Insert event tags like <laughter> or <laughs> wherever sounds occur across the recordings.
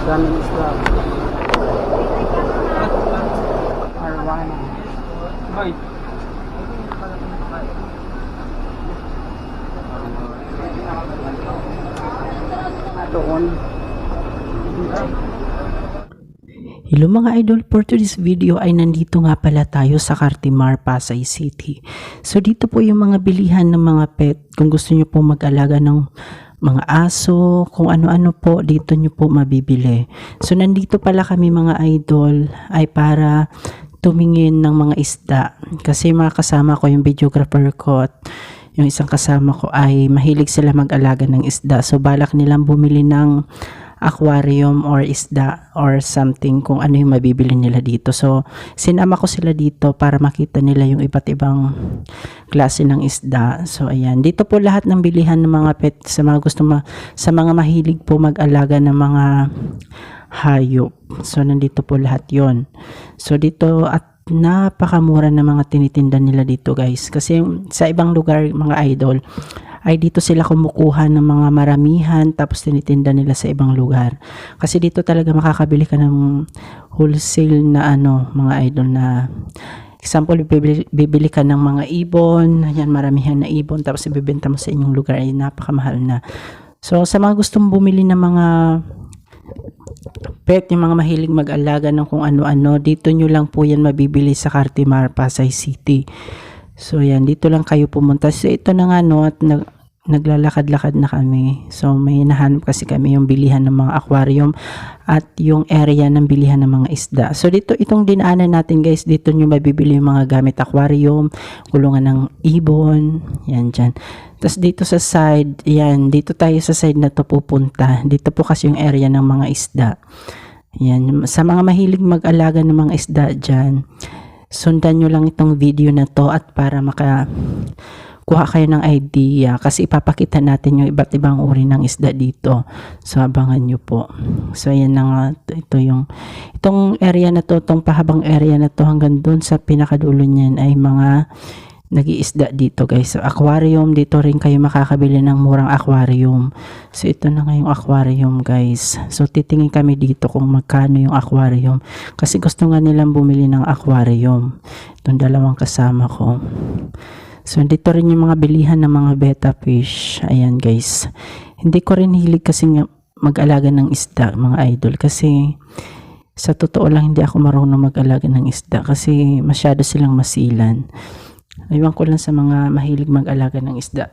Daming isla. Arwana. Hoy. Doon. Hello mga idol, for today's video ay nandito nga pala tayo sa Cartimar, Pasay City. So dito po yung mga bilihan ng mga pet. Kung gusto nyo po mag-alaga ng mga aso, kung ano-ano po, dito nyo po mabibili. So nandito pala kami mga idol ay para tumingin ng mga isda. Kasi mga kasama ko yung videographer ko at yung isang kasama ko ay mahilig sila mag-alaga ng isda. So balak nilang bumili ng aquarium or isda or something kung ano yung mabibili nila dito. So, sinama ko sila dito para makita nila yung iba't ibang klase ng isda. So, ayan. Dito po lahat ng bilihan ng mga pet sa mga gusto ma sa mga mahilig po mag-alaga ng mga hayop. So, nandito po lahat yon So, dito at napakamura ng mga tinitinda nila dito guys. Kasi sa ibang lugar mga idol, ay dito sila kumukuha ng mga maramihan tapos tinitinda nila sa ibang lugar. Kasi dito talaga makakabili ka ng wholesale na ano, mga idol na example, bibili, bibili ka ng mga ibon, yan maramihan na ibon tapos ibebenta mo sa inyong lugar ay napakamahal na. So sa mga gustong bumili ng mga pet, yung mga mahilig mag-alaga ng kung ano-ano, dito nyo lang po yan mabibili sa Cartimar, Pasay City. So yan, dito lang kayo pumunta. So ito na nga no, at nag, naglalakad-lakad na kami. So may nahanap kasi kami yung bilihan ng mga aquarium at yung area ng bilihan ng mga isda. So dito itong dinaanan natin guys, dito nyo mabibili yung mga gamit aquarium, kulungan ng ibon, yan dyan. Tapos dito sa side, yan, dito tayo sa side na to pupunta. Dito po kasi yung area ng mga isda. Yan, sa mga mahilig mag-alaga ng mga isda dyan, sundan nyo lang itong video na to at para maka kuha kayo ng idea kasi ipapakita natin yung iba't ibang uri ng isda dito. So, abangan nyo po. So, ayan na nga. Ito yung, itong area na to, itong pahabang area na to hanggang dun sa pinakadulo niyan ay mga nag-iisda dito guys. So, aquarium, dito rin kayo makakabili ng murang aquarium. So, ito na nga yung aquarium guys. So, titingin kami dito kung magkano yung aquarium. Kasi gusto nga nilang bumili ng aquarium. Itong dalawang kasama ko. So, dito rin yung mga bilihan ng mga betta fish. Ayan guys. Hindi ko rin hilig kasi mag-alaga ng isda, mga idol. Kasi, sa totoo lang, hindi ako marunong mag-alaga ng isda. Kasi, masyado silang masilan. Iwan ko lang sa mga mahilig mag-alaga ng isda.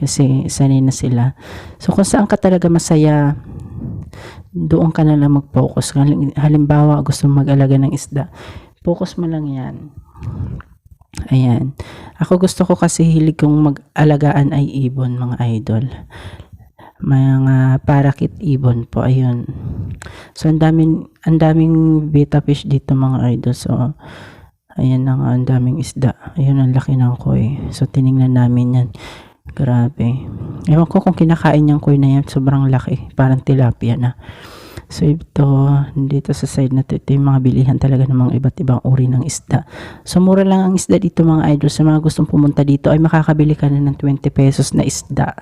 Kasi sanay na sila. So kung saan ka talaga masaya, doon ka na lang mag-focus. Halimbawa, gusto mag-alaga ng isda. Focus mo lang yan. Ayan. Ako gusto ko kasi hilig kong mag-alagaan ay ibon, mga idol. Mga parakit ibon po, ayun. So, ang daming, ang daming beta fish dito, mga idol. So, Ayan na nga, ang daming isda. Ayun, ang laki ng koy. So, tiningnan namin yan. Grabe. Ewan ko kung kinakain niyang koy na yan, sobrang laki. Parang tilapia na. So, ito, dito sa side na to, ito yung mga bilihan talaga ng mga iba't ibang uri ng isda. So, mura lang ang isda dito mga idol. Sa mga gustong pumunta dito, ay makakabili ka na ng 20 pesos na isda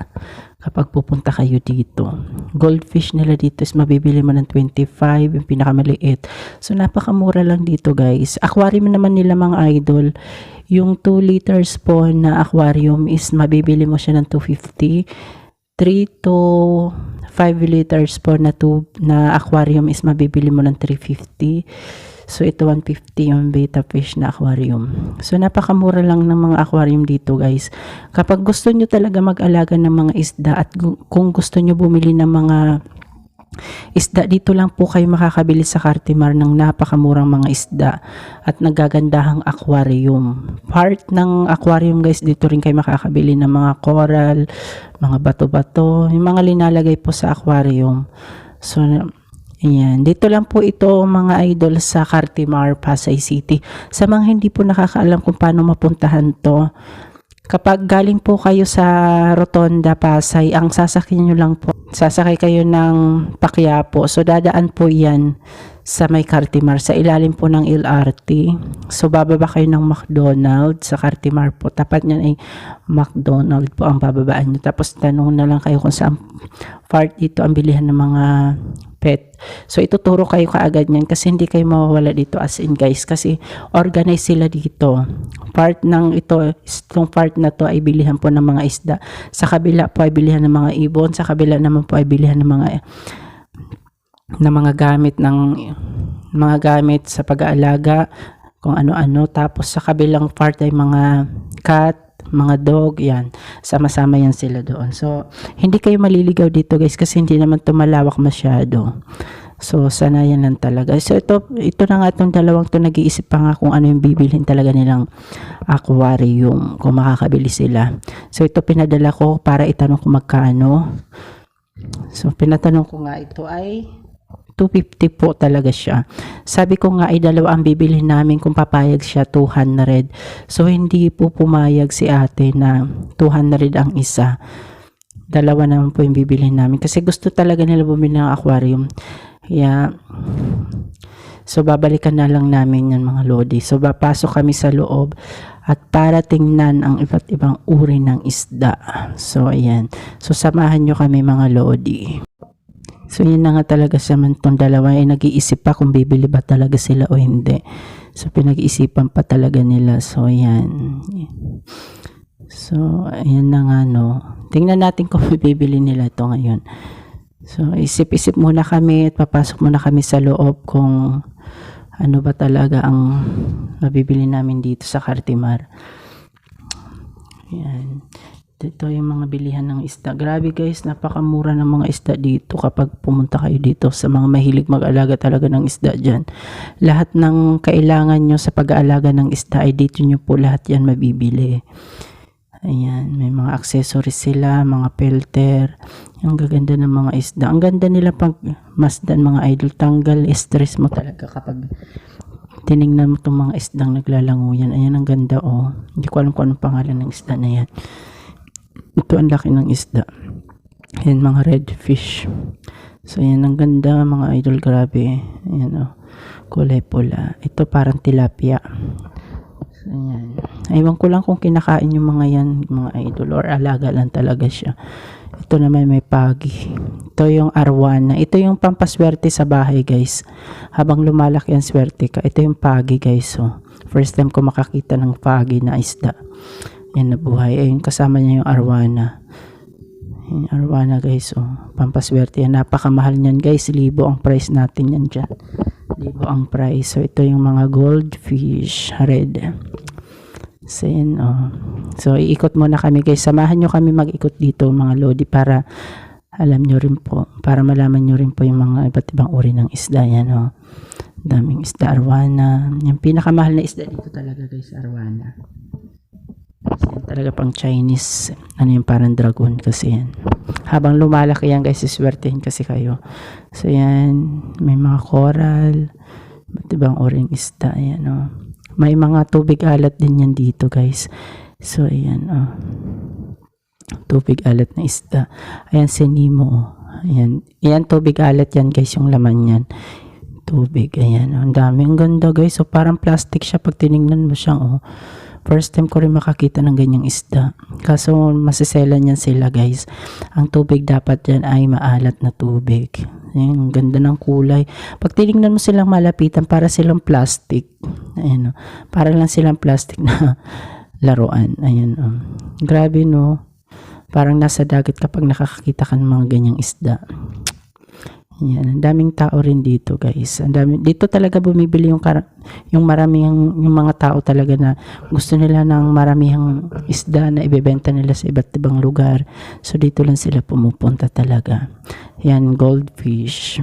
kapag pupunta kayo dito. Goldfish nila dito is mabibili mo ng 25, yung pinakamaliit. So, napakamura lang dito guys. Aquarium naman nila mga idol, yung 2 liters po na aquarium is mabibili mo siya ng 250. 3 to 5 liters po na tube na aquarium is mabibili mo ng 350. So, ito 150 yung beta fish na aquarium. So, napakamura lang ng mga aquarium dito, guys. Kapag gusto nyo talaga mag-alaga ng mga isda at kung gusto nyo bumili ng mga isda, dito lang po kayo makakabili sa Cartimar ng napakamurang mga isda at nagagandahang aquarium. Part ng aquarium, guys, dito rin kayo makakabili ng mga coral, mga bato-bato, yung mga linalagay po sa aquarium. So, Ayan. Dito lang po ito mga idol sa Cartimar, Pasay City. Sa mga hindi po nakakaalam kung paano mapuntahan to, kapag galing po kayo sa Rotonda, Pasay, ang sasakyan nyo lang po, sasakay kayo ng Pakyapo. So, dadaan po yan sa may Cartimar, sa ilalim po ng LRT. So, bababa kayo ng McDonald's sa Cartimar po. Tapat niyan ay McDonald's po ang bababaan nyo. Tapos, tanong na lang kayo kung saan part dito ang bilihan ng mga pet. So, ituturo kayo kaagad niyan kasi hindi kayo mawawala dito as in guys. Kasi, organize sila dito. Part ng ito, itong part na to ay bilihan po ng mga isda. Sa kabila po ay bilihan ng mga ibon. Sa kabila naman po ay bilihan ng mga na mga gamit ng mga gamit sa pag-aalaga kung ano-ano tapos sa kabilang part ay mga cat mga dog yan. Sama-sama yan sila doon. So hindi kayo maliligaw dito guys kasi hindi naman tumalawak masyado. So sana yan lang talaga. So ito ito na nga itong dalawang to. Nag-iisip pa nga kung ano yung bibilhin talaga nilang aquarium kung makakabili sila. So ito pinadala ko para itanong kung magkano. So pinatanong ko nga ito ay 250 po talaga siya. Sabi ko nga ay dalawa ang bibilhin namin kung papayag siya 200. So hindi po pumayag si ate na 200 ang isa. Dalawa naman po yung bibilhin namin kasi gusto talaga nila bumili ng aquarium. Yeah. So babalikan na lang namin yan mga lodi. So papasok kami sa loob at para tingnan ang iba't ibang uri ng isda. So ayan. So samahan nyo kami mga lodi. So yun na nga talaga sa man tong dalawa ay nag-iisip pa kung bibili ba talaga sila o hindi. So pinag-iisipan pa talaga nila. So yan. So ayan na nga no. Tingnan natin kung <laughs> bibili nila ito ngayon. So isip-isip muna kami at papasok muna kami sa loob kung ano ba talaga ang mabibili namin dito sa Cartimar. Yan. Ito yung mga bilihan ng isda. Grabe guys, napakamura ng mga isda dito kapag pumunta kayo dito sa mga mahilig mag-alaga talaga ng isda dyan. Lahat ng kailangan nyo sa pag-aalaga ng isda ay dito nyo po lahat yan mabibili. Ayan, may mga accessories sila, mga pelter. Ang gaganda ng mga isda. Ang ganda nila pag masdan mga idol. Tanggal stress mo talaga kapag tiningnan mo itong mga isdang naglalango yan. Ayan, ang ganda oh. Hindi ko alam kung anong pangalan ng isda na yan. Ito ang laki ng isda. Ayan, mga red fish. So, ayan, ang ganda mga idol. Grabe. Ayan, oh. Kulay pula. Ito parang tilapia. So, ayan. Ewan ko lang kung kinakain yung mga yan, mga idol. Or alaga lang talaga siya. Ito naman may pagi. Ito yung arwana. Ito yung pampaswerte sa bahay, guys. Habang lumalaki ang swerte ka. Ito yung pagi, guys. So, first time ko makakita ng pagi na isda. Yan na buhay. Ayun, kasama niya yung arwana. Yung arwana guys, oh. Pampaswerte yan. Napakamahal niyan guys. Libo ang price natin yan dyan. Libo ang price. So, ito yung mga goldfish. Red. So, yan, oh. So, iikot muna kami guys. Samahan nyo kami mag-ikot dito mga lodi para alam nyo rin po. Para malaman nyo rin po yung mga iba't ibang uri ng isda yan, oh. Daming isda arwana. Yung pinakamahal na isda dito talaga guys, arwana. Yan talaga pang Chinese. Ano yung parang dragon kasi yan. Habang lumalaki yan guys, iswertehin kasi kayo. So yan, may mga coral. Ba't ibang oring isda, ayan oh. May mga tubig alat din yan dito guys. So ayan oh. Tubig alat na isda. Ayan si Nemo oh. Ayan. Ayan tubig alat yan guys, yung laman yan. Tubig, ayan. oh. Ang dami, ang ganda guys. So parang plastic siya pag tinignan mo siya oh. First time ko rin makakita ng ganyang isda. Kaso masiselan yan sila guys. Ang tubig dapat yan ay maalat na tubig. Ayan, ganda ng kulay. Pag tinignan mo silang malapitan, para silang plastic. Ayan, oh. para lang silang plastic na <laughs> laruan. Ayan, oh. Grabe no. Parang nasa dagat kapag nakakakita ka ng mga ganyang isda. Yan, ang daming tao rin dito, guys. Ang dami dito talaga bumibili yung kar- yung maraming yung mga tao talaga na gusto nila ng maramihang isda na ibebenta nila sa iba't ibang lugar. So dito lang sila pumupunta talaga. Yan, goldfish.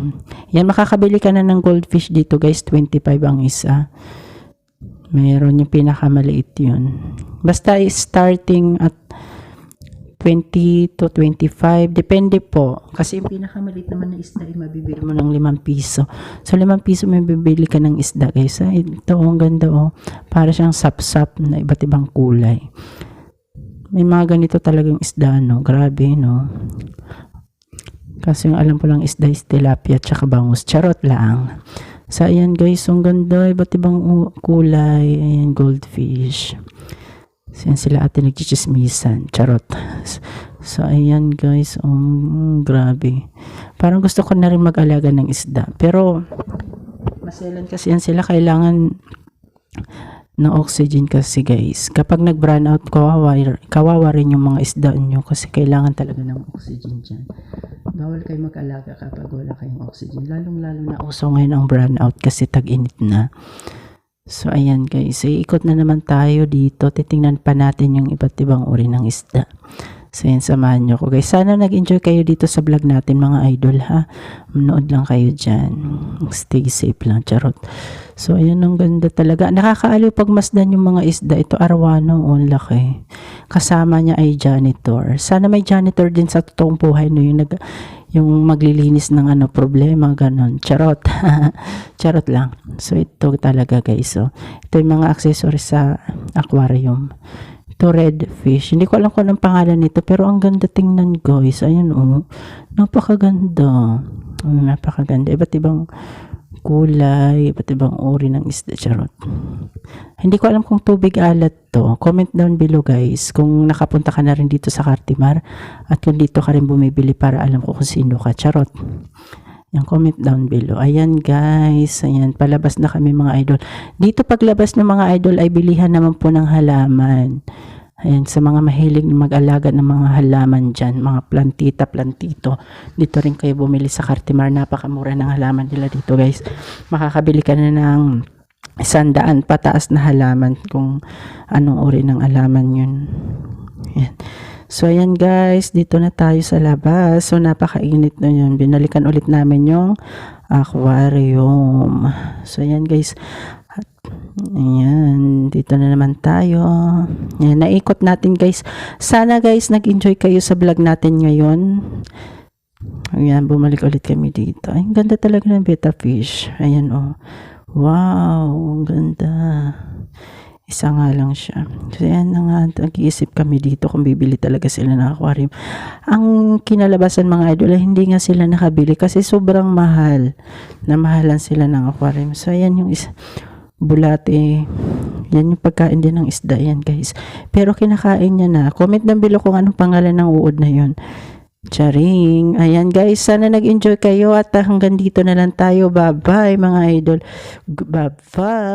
Yan, makakabili ka na ng goldfish dito, guys. 25 ang isa. Meron yung pinakamaliit yun. Basta starting at 20 to 25. Depende po. Kasi yung pinakamalit naman na isda ay mabibili mo ng 5 piso. So 5 piso may bibili ka ng isda guys. Ay, ito oh, ang ganda oh. Para siyang sap-sap na iba't ibang kulay. May mga ganito talagang isda no. Grabe no. Kasi yung alam ko lang isda is tilapia at saka bangus. Charot lang. So, ayan guys, ang ganda. Iba't ibang kulay. Ayan, goldfish. So, ayan sila ate nagchichismisan. Charot. So, ayan guys. Um, grabe. Parang gusto ko na rin mag-alaga ng isda. Pero, maselan kasi yan sila. Kailangan ng oxygen kasi guys. Kapag nag-brown out, kawawa, kawawa rin yung mga isda nyo kasi kailangan talaga ng oxygen dyan. Bawal kayo mag-alaga kapag wala kayong oxygen. Lalong-lalo na uso ngayon ang brown out kasi tag-init na. So, ayan guys. Iikot na naman tayo dito. Titingnan pa natin yung iba't ibang uri ng isda. So, yan, samahan nyo ko guys. Sana nag-enjoy kayo dito sa vlog natin mga idol ha. Manood lang kayo dyan. Stay safe lang, charot. So, ayan ang ganda talaga. Nakakaaliw pag masdan yung mga isda. Ito arwano, ang laki. Kasama niya ay janitor. Sana may janitor din sa totoong buhay no yung nag yung maglilinis ng ano problema ganon. Charot. <laughs> Charot lang. So ito talaga guys. So, ito yung mga accessories sa aquarium. Ito red fish. Hindi ko alam kung anong pangalan nito pero ang ganda tingnan guys. Ayan oh. Napakaganda. Oh, napakaganda. Iba't ibang kulay, iba't ibang uri ng isda. Charot. Hindi ko alam kung tubig alat to. Comment down below guys kung nakapunta ka na rin dito sa Cartimar at kung dito ka rin bumibili para alam ko kung sino ka. Charot. Yan, comment down below. Ayan guys, ayan, palabas na kami mga idol. Dito paglabas ng mga idol ay bilihan naman po ng halaman. Ayan, sa mga mahilig mag-alaga ng mga halaman dyan, mga plantita, plantito. Dito rin kayo bumili sa Cartimar. Napakamura ng halaman nila dito guys. Makakabili ka na ng sandaan pataas na halaman kung anong uri ng halaman yun. Ayan. So, ayan guys, dito na tayo sa labas. So, napakainit na yun. Binalikan ulit namin yung aquarium. So, ayan guys. At, ayan, dito na naman tayo. Ayan, naikot natin guys. Sana guys, nag-enjoy kayo sa vlog natin ngayon. Ayan, bumalik ulit kami dito. Ay, ganda talaga ng betta fish. Ayan, oh. Wow, ang ganda. Isa nga lang siya. So, yan na nga, nag-iisip kami dito kung bibili talaga sila ng aquarium. Ang kinalabasan mga idol, hindi nga sila nakabili kasi sobrang mahal. Namahalan sila ng aquarium. So, yan yung isa bulate. Yan yung pagkain din ng isda yan guys. Pero kinakain niya na. Comment down below kung anong pangalan ng uod na yun. Charing. Ayan guys, sana nag-enjoy kayo at hanggang dito na lang tayo. Bye-bye mga idol. Bye-bye.